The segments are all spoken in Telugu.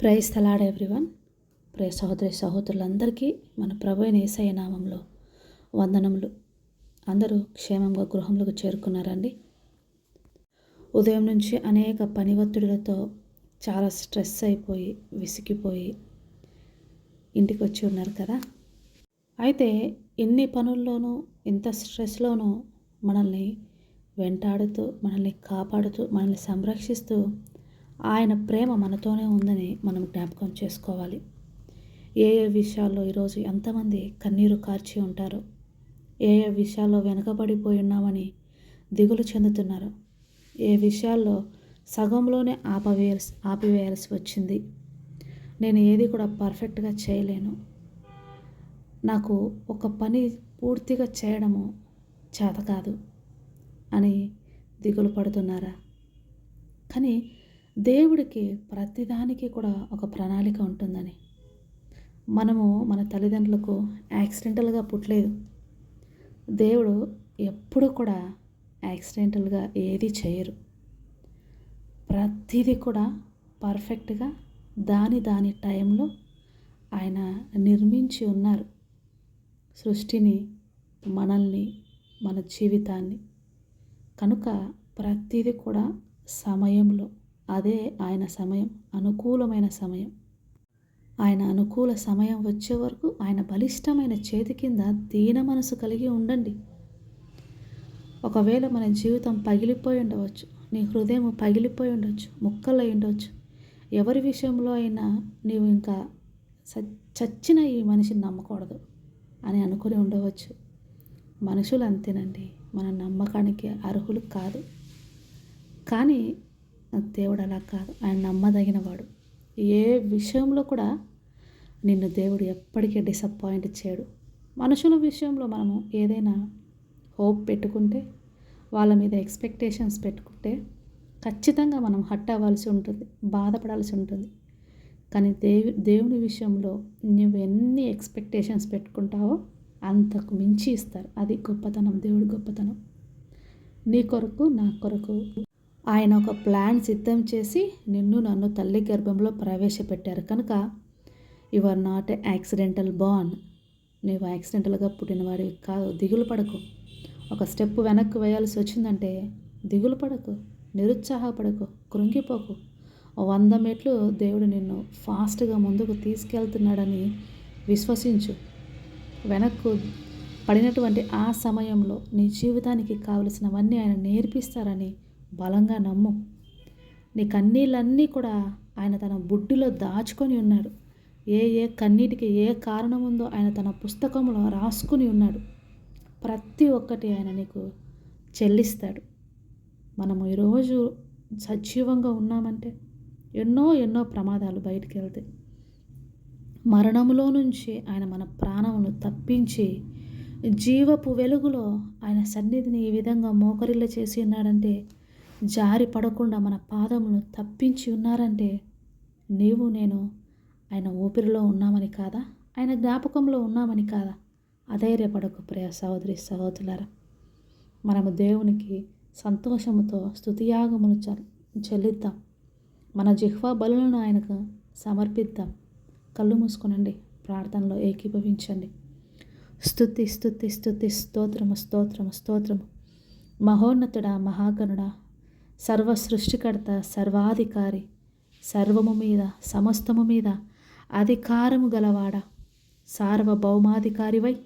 Praise తలాడ్ everyone. ప్రే సహోదరి సహోదరులందరికీ మన ప్రభు అయిన నామంలో వందనములు. అందరూ క్షేమంగా గృహంలోకి చేరుకున్నారండి. ఉదయం నుంచి అనేక పని ఒత్తిడులతో చాలా స్ట్రెస్ అయిపోయి విసిగిపోయి ఇంటికి వచ్చి ఉన్నారు కదా. అయితే ఇన్ని పనుల్లోనూ ఇంత స్ట్రెస్లోనూ మనల్ని వెంటాడుతూ మనల్ని కాపాడుతూ మనల్ని సంరక్షిస్తూ ఆయన ప్రేమ మనతోనే ఉందని మనం జ్ఞాపకం చేసుకోవాలి. ఏ ఏ విషయాల్లో ఈరోజు ఎంతమంది కన్నీరు కార్చి ఉంటారో ఏ ఏ విషయాల్లో వెనుకబడిపోయి ఉన్నామని దిగులు చెందుతున్నారు. ఏ విషయాల్లో సగంలోనే ఆపవేయాల్సి ఆపివేయాల్సి వచ్చింది. నేను ఏది కూడా పర్ఫెక్ట్గా చేయలేను. నాకు ఒక పని పూర్తిగా చేయడము చేత కాదు అని దిగులు పడుతున్నారా? కానీ దేవుడికి ప్రతిదానికి కూడా ఒక ప్రణాళిక ఉంటుందని. మనము మన తల్లిదండ్రులకు యాక్సిడెంటల్గా పుట్టలేదు. దేవుడు ఎప్పుడు కూడా యాక్సిడెంటల్గా ఏది చేయరు. ప్రతిదీ కూడా పర్ఫెక్ట్గా దాని దాని టైంలో ఆయన నిర్మించి ఉన్నారు. సృష్టిని మనల్ని మన జీవితాన్ని. కనుక ప్రతిదీ కూడా సమయంలో అదే ఆయన సమయం అనుకూలమైన సమయం. ఆయన అనుకూల సమయం వచ్చే వరకు ఆయన బలిష్టమైన చేతి కింద దీన మనసు కలిగి ఉండండి. ఒకవేళ మన జీవితం పగిలిపోయి ఉండవచ్చు నీ హృదయం పగిలిపోయి ఉండవచ్చు ముక్కలై ఉండవచ్చు ఎవరి విషయంలో అయినా నీవు ఇంకా చచ్చిన ఈ మనిషిని నమ్మకూడదు అని అనుకుని ఉండవచ్చు. మనుషులు అంతేనండి మన నమ్మకానికి అర్హులు కాదు. కానీ దేవుడు అలా కాదు. ఆయన నమ్మదగినవాడు. ఏ విషయంలో కూడా నిన్ను దేవుడు ఎప్పటికీ డిసప్పాయింట్ చేయడు. మనుషుల విషయంలో మనము ఏదైనా హోప్ పెట్టుకుంటే వాళ్ళ మీద ఎక్స్పెక్టేషన్స్ పెట్టుకుంటే ఖచ్చితంగా మనం హట్ అవ్వాల్సి ఉంటుంది బాధపడాల్సి ఉంటుంది. కానీ దేవు దేవుని విషయంలో నువ్వు ఎన్ని ఎక్స్పెక్టేషన్స్ పెట్టుకుంటావో అంతకు మించి ఇస్తారు. అది గొప్పతనం దేవుడి గొప్పతనం. నీ కొరకు నా కొరకు ఆయన ఒక ప్లాన్ సిద్ధం చేసి నిన్ను నన్ను తల్లి గర్భంలో ప్రవేశపెట్టారు. కనుక you are not a accidental born నీవు యాక్సిడెంటల్గా పుట్టినవాడివి కాదు. దిగులు పడకు. ఒక స్టెప్ వెనక్కి వేయాల్సి వచ్చిందంటే దిగులు పడకు నిరుత్సాహపడకు కృంగిపోకు. వంద మెట్లు దేవుడు నిన్ను ఫాస్ట్గా ముందుకు తీసుకెళ్తున్నాడని విశ్వసించు. వెనక్కు పడినటువంటి ఆ సమయంలో నీ జీవితానికి కావలసినవన్నీ ఆయన నేర్పిస్తారని బలంగా నమ్ము. నీ కన్నీళ్ళన్నీ కూడా ఆయన తన బుడ్డిలో దాచుకొని ఉన్నాడు. ఏ ఏ కన్నీటికి ఏ కారణం ఉందో ఆయన తన పుస్తకంలో రాసుకుని ఉన్నాడు. ప్రతి ఒక్కటి ఆయన నీకు చెల్లిస్తాడు. మనము ఈరోజు సజీవంగా ఉన్నామంటే ఎన్నో ఎన్నో ప్రమాదాలు బయటికి వెళ్తాయి మరణములో నుంచి ఆయన మన ప్రాణమును తప్పించి జీవపు వెలుగులో ఆయన సన్నిధిని ఈ విధంగా మోకరిల్ల చేసి ఉన్నాడంటే జారి పడకుండా మన పాదములను తప్పించి ఉన్నారంటే నీవు నేను ఆయన ఊపిరిలో ఉన్నామని కాదా? ఆయన జ్ఞాపకంలో ఉన్నామని కాదా? అధైర్యపడకు ప్రియ సహోదరి సహోదరులారా. మనము దేవునికి సంతోషముతో స్థుతియాగమును చెల్లిద్దాం. మన జిహ్వా బలులను ఆయనకు సమర్పిద్దాం. కళ్ళు మూసుకునండి ప్రార్థనలో ఏకీభవించండి. స్థుతి స్థుతి స్థుతి స్తోత్రము స్తోత్రము స్తోత్రము. మహోన్నతుడా మహాగణుడా సర్వ సృష్టికర్త సర్వాధికారి సర్వము మీద సమస్తము మీద అధికారము గలవాడ? సార్వభౌమాధికారివై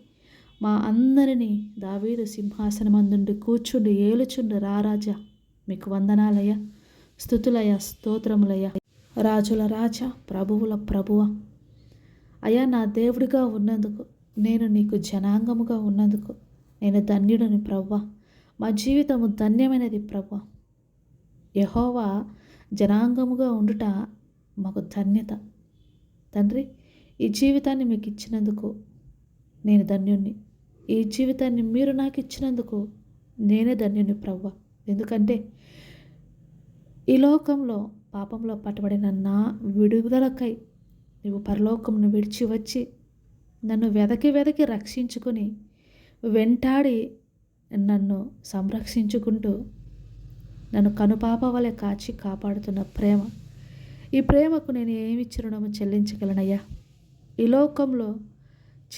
మా అందరినీ దావీదు సింహాసనమందుండి కూర్చుండి ఏలుచుండు రారాజా మీకు వందనాలయ స్థుతులయ స్తోత్రములయ రాజుల రాజా ప్రభువుల ప్రభువ. అయా నా దేవుడిగా ఉన్నందుకు నేను నీకు జనాంగముగా ఉన్నందుకు నేను ధన్యుడని ప్రవ్వ. మా జీవితము ధన్యమైనది ప్రవ్వ. యహోవా జనాంగముగా ఉండుట మాకు ధన్యత. తండ్రి ఈ జీవితాన్ని మీకు ఇచ్చినందుకు నేను ధన్యుణ్ణి. ఈ జీవితాన్ని మీరు నాకు ఇచ్చినందుకు నేనే ధన్యుని ప్రవ్వ. ఎందుకంటే ఈ లోకంలో పాపంలో పట్టబడిన నా విడుదలకై నువ్వు పరలోకమును విడిచి వచ్చి నన్ను వెదకి వెదకి రక్షించుకుని వెంటాడి నన్ను సంరక్షించుకుంటూ నన్ను కనుపాప వలె కాచి కాపాడుతున్న ప్రేమ. ఈ ప్రేమకు నేను ఏమి చిరుణము చెల్లించగలనయ్యా? ఈ లోకంలో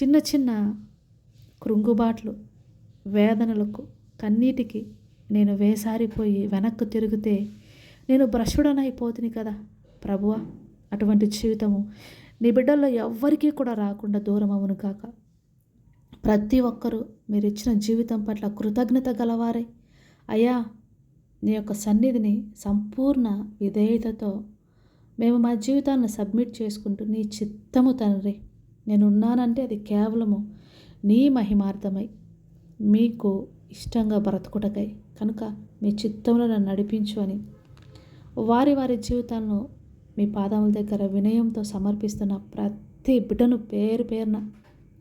చిన్న చిన్న కృంగుబాట్లు వేదనలకు కన్నీటికి నేను వేసారిపోయి వెనక్కు తిరిగితే నేను భ్రష్టుడనైపోతుంది కదా ప్రభువా? అటువంటి జీవితము నీ బిడ్డల్లో ఎవ్వరికీ కూడా రాకుండా దూరం అవును కాక ప్రతి ఒక్కరూ మీరు ఇచ్చిన జీవితం పట్ల కృతజ్ఞత గలవారే. అయ్యా నీ యొక్క సన్నిధిని సంపూర్ణ విధేయతతో మేము మా జీవితాన్ని సబ్మిట్ చేసుకుంటూ నీ చిత్తము తండ్రి. నేను ఉన్నానంటే అది కేవలము నీ మహిమార్థమై మీకు ఇష్టంగా బ్రతుకుటకై. కనుక మీ చిత్తంలో నన్ను నడిపించు అని. వారి వారి జీవితాలను మీ పాదముల దగ్గర వినయంతో సమర్పిస్తున్న ప్రతి బిడ్డను పేరు పేరున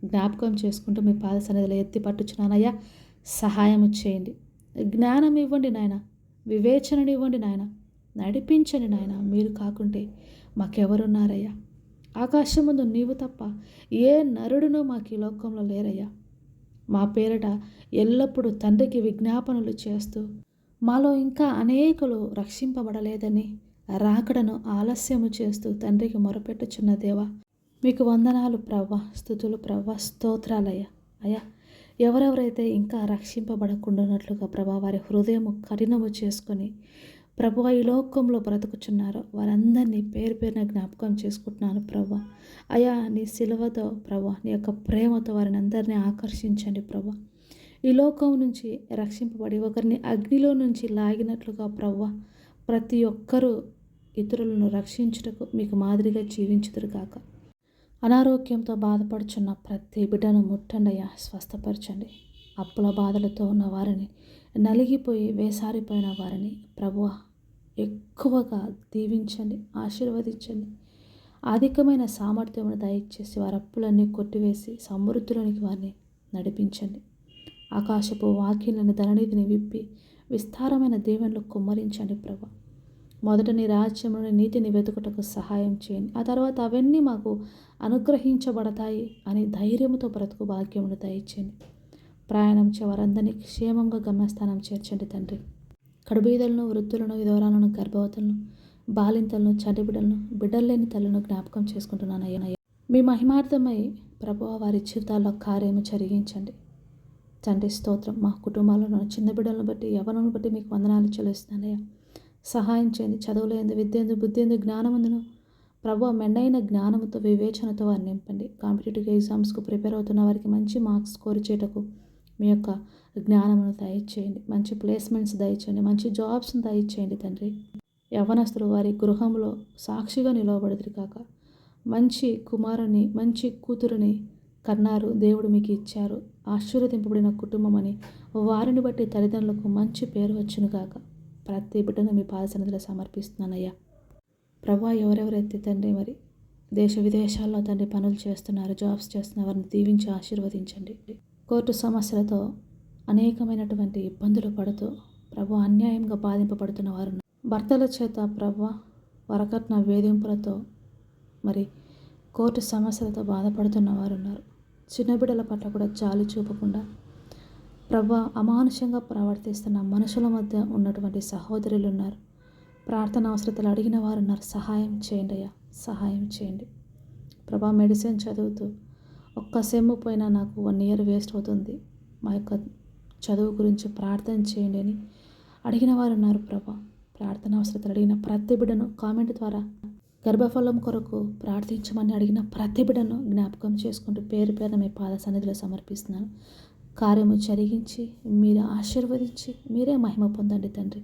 జ్ఞాపకం చేసుకుంటూ మీ పాద సన్నిధిలో ఎత్తి పట్టుచున్నానయ్యా. సహాయం చేయండి. జ్ఞానం ఇవ్వండి నాయనా. వివేచననివ్వండి నాయన. నడిపించండి నాయన. మీరు కాకుంటే మాకెవరున్నారయ్యా? ఆకాశం ముందు నీవు తప్ప ఏ నరుడును మాకు ఈ లోకంలో లేరయ్యా. మా పేరట ఎల్లప్పుడూ తండ్రికి విజ్ఞాపనలు చేస్తూ మాలో ఇంకా అనేకులు రక్షింపబడలేదని రాకడను ఆలస్యము చేస్తూ తండ్రికి మొరపెట్టుచున్న దేవా మీకు వందనాలు ప్రవ్వ స్థుతులు ప్రవ్వ స్తోత్రాలయ్యా. అయ్యా ఎవరెవరైతే ఇంకా రక్షింపబడకుండా ఉన్నట్లుగా ప్రభా వారి హృదయము కఠినము చేసుకొని ప్రభు ఈ లోకంలో బ్రతుకుచున్నారో వారందరినీ పేరు పేరున జ్ఞాపకం చేసుకుంటున్నాను ప్రభు. అయా నీ సిలువతో ప్రభు నీ యొక్క ప్రేమతో వారిని అందరినీ ఆకర్షించండి ప్రభు. ఈ లోకం నుంచి రక్షింపబడి ఒకరిని అగ్నిలో నుంచి లాగినట్లుగా ప్రవ్వ ప్రతి ఒక్కరూ ఇతరులను రక్షించుటకు మీకు మాదిరిగా జీవించుదురు కాక అనారోగ్యంతో బాధపడుచున్న ప్రతి బిడ్డను ముట్టండయ్యా స్వస్థపరచండి. అప్పుల బాధలతో ఉన్న వారిని నలిగిపోయి వేసారిపోయిన వారిని ప్రభువ ఎక్కువగా దీవించండి ఆశీర్వదించండి. అధికమైన సామర్థ్యమును దయచేసి వారి అప్పులన్నీ కొట్టివేసి సమృద్ధులనికి వారిని నడిపించండి. ఆకాశపు వాక్యాలను ధననిధిని విప్పి విస్తారమైన దీవెనలు కుమ్మరించండి ప్రభా మొదట నీ రాజ్యమును నీతిని వెతుకుటకు సహాయం చేయండి. ఆ తర్వాత అవన్నీ మాకు అనుగ్రహించబడతాయి అని ధైర్యంతో బ్రతుకు భాగ్యమును దయచేయండి. ప్రయాణం వారందరినీ క్షేమంగా గమ్యస్థానం చేర్చండి తండ్రి. కడుబీదలను వృద్ధులను విధవరాలను గర్భవతులను బాలింతలను చంటి బిడ్డలేని బిడ్డలు తల్లను జ్ఞాపకం చేసుకుంటున్నాను అయ్యనయ్య మీ మహిమార్థమై ప్రభువ వారి జీవితాల్లో కార్యము జరిగించండి. తండ్రి స్తోత్రం మా కుటుంబాలను చిన్న బిడ్డలను బట్టి యవనను బట్టి మీకు వందనాలు చెల్లిస్తున్నానయ్యా సహాయం చేయండి చదువులేందు విద్యందు బుద్ధిందు జ్ఞానముందును ప్రభు మెండైన జ్ఞానముతో వివేచనతో వారిని నింపండి. కాంపిటేటివ్ ఎగ్జామ్స్కు ప్రిపేర్ అవుతున్న వారికి మంచి మార్క్స్ స్కోర్ చేయటకు మీ యొక్క జ్ఞానమును దయచేయండి. మంచి ప్లేస్మెంట్స్ దయచేయండి. మంచి జాబ్స్ని దయచేయండి తండ్రి. యవనస్తులు వారి గృహంలో సాక్షిగా నిలవబడదురు కాక మంచి కుమారుని మంచి కూతురుని కన్నారు దేవుడు మీకు ఇచ్చారు. ఆశీర్వదింపబడిన కుటుంబం అని వారిని బట్టి తల్లిదండ్రులకు మంచి పేరు వచ్చును కాక ప్రతి బిడ్డను మీ పాదసన్నిధిలో సమర్పిస్తున్నానయ్యా. ప్రభా ఎవరెవరైతే తండ్రి మరి దేశ విదేశాల్లో తండ్రి పనులు చేస్తున్నారు జాబ్స్ చేస్తున్న వారిని దీవించి ఆశీర్వదించండి. కోర్టు సమస్యలతో అనేకమైనటువంటి ఇబ్బందులు పడుతూ ప్రభు అన్యాయంగా బాధింపబడుతున్న వారు భర్తల చేత ప్రభు వరకట్న వేధింపులతో మరి కోర్టు సమస్యలతో బాధపడుతున్న వారు ఉన్నారు చిన్న బిడ్డల పట్ల కూడా జాలి చూపకుండా ప్రభా అమానుషంగా ప్రవర్తిస్తున్న మనుషుల మధ్య ఉన్నటువంటి సహోదరులు ఉన్నారు. ప్రార్థన అవసరతలు అడిగిన వారు ఉన్నారు. సహాయం చేయండి అయ్యా. సహాయం చేయండి. ప్రభా మెడిసిన్ చదువుతూ ఒక్క సెమ్ము పోయినా నాకు వన్ ఇయర్ వేస్ట్ అవుతుంది. మా యొక్క చదువు గురించి ప్రార్థన చేయండి అని అడిగిన వారు ఉన్నారు ప్రభా. ప్రార్థన అవసరతలు అడిగిన ప్రతి బిడ్డను కామెంట్ ద్వారా గర్భఫలం కొరకు ప్రార్థించమని అడిగిన ప్రతి బిడ్డను జ్ఞాపకం చేసుకుంటూ పేరు పేరున మీ పాద సన్నిధిలో సమర్పిస్తున్నాను. కార్యము జరిగించి మీరు ఆశీర్వదించి మీరే మహిమ పొందండి తండ్రి.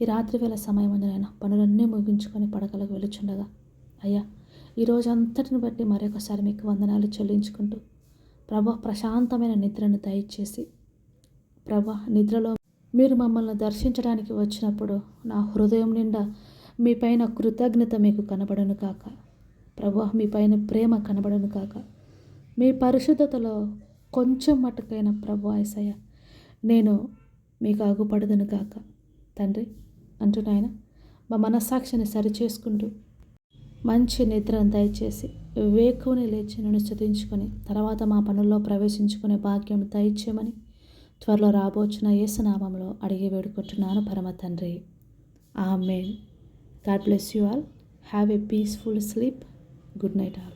ఈ రాత్రి వేళ సమయం ఉందినైనా పనులన్నీ ముగించుకొని పడకలకు వెళ్ళుచుండగా అయ్యా ఈరోజు అంతటిని బట్టి మరొకసారి మీకు వందనాలు చెల్లించుకుంటూ ప్రభ ప్రశాంతమైన నిద్రను దయచేసి ప్రభ నిద్రలో మీరు మమ్మల్ని దర్శించడానికి వచ్చినప్పుడు నా హృదయం నిండా మీ పైన కృతజ్ఞత మీకు కనబడను కాక ప్రభు మీ పైన ప్రేమ కనబడను కాక మీ పరిశుద్ధతలో కొంచెం మటుకైన ప్రభు ఐసయ్య నేను మీకు అగుపడదును కాక తండ్రి అంటున్నాయన మా మనస్సాక్షిని సరిచేసుకుంటూ మంచి నిద్రను దయచేసి వేకుని లేచి నన్ను స్థుతించుకొని తర్వాత మా పనుల్లో ప్రవేశించుకునే భాగ్యం దయచేయమని త్వరలో రాబోచిన యేసునామంలో అడిగి వేడుకుంటున్నాను పరమ తండ్రి. Amen God bless you all. Have a peaceful sleep. Good night all.